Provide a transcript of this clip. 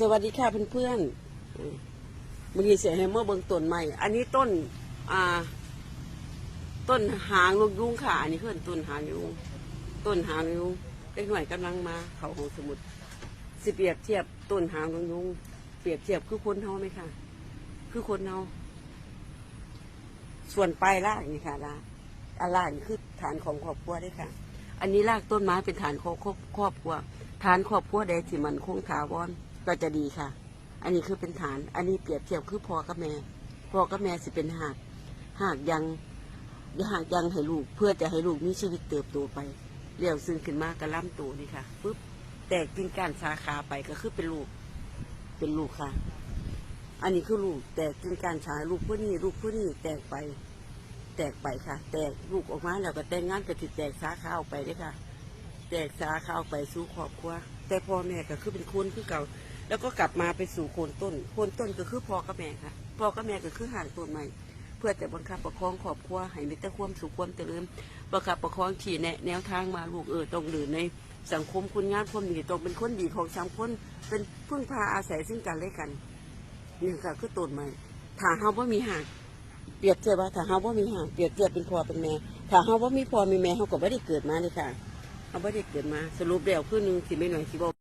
สวัสดีค่ะเพื่อนๆอืมมื่อนี้เสียให้เมื่อเบิงต้นใหม่ อันนี้ต้น อ่า ต้นหางนกยุงค่ะ อันนี้คือนต้นหางยุง ต้นหางยุงเล็กหน่อยกำลังมา เขาของสมุดสิเปรียบเทียบต้นหางนกยุง เปรียบเทียบคือคนเฮาไหมคะคือคนเฮาส่วนปลายรากนี่ค่ะรากอันรากนี่คือฐานของครอบครัวได้ค่ะ อันนี้รากต้นไม้เป็นฐานของครอบครอบครัว ฐานครอบครัวใดที่มันคงถาวร ก็จะดีค่ะ อันนี้คือเป็นฐาน อันนี้เปรียบเทียบคือพ่อกับแม่พ่อกับแม่สิเป็นหากหากยังหากยังให้ลูก เพื่อจะให้ลูกมีชีวิตเติบโตไปเลี้ยวซึ่งขึ้นมากระล่ำตัวนี่ค่ะปุ๊บแตกกิ่งก้านสาขาไปก็คือเป็นลูก เป็นลูกค่ะ อันนี้คือลูก แตกกิ่งก้านสาลูกผู้นี้ลูกผู้นี้แตกไป แตกไปค่ะ แตกลูกออกมาแล้วก็แต่งงานก็ติดแตกสาขาออกไปเด้อค่ะ แตกสาขาออกไปสู่ครอบครัวแต่พ่อแม่ก็คือเป็นคนคือเก่า แล้วก็กลับมาไปสู่โคนต้น โคนต้นก็คือพ่อกับแม่ค่ะพ่อกับแม่ก็คือห่างต้นใหม่ เพื่อจะบังคับประคองครอบครัวให้มีแต่ความสุขความเจริญประคับประคองขี่แนะแนวทางมาลูกเออต้องเดินในสังคมคุณงามความดีต้องเป็นคนดีของสังคมเป็นพึ่งพาอาศัยซึ่งกันและกันนี่ค่ะคือต้นใหม่ถ้าเฮาว่ามีห่างเปรียบเทียบว่าถ้าเฮาว่ามีห่างเปรียบเทียบเป็นพ่อเป็นแม่ถ้าเฮาว่ามีพ่อมีแม่เฮาก็ไม่ได้เกิดมาเลยค่ะเฮาไม่ได้เกิดมาสรุปแล้วคือหนึ่งสิไม่หน่อยสิบอก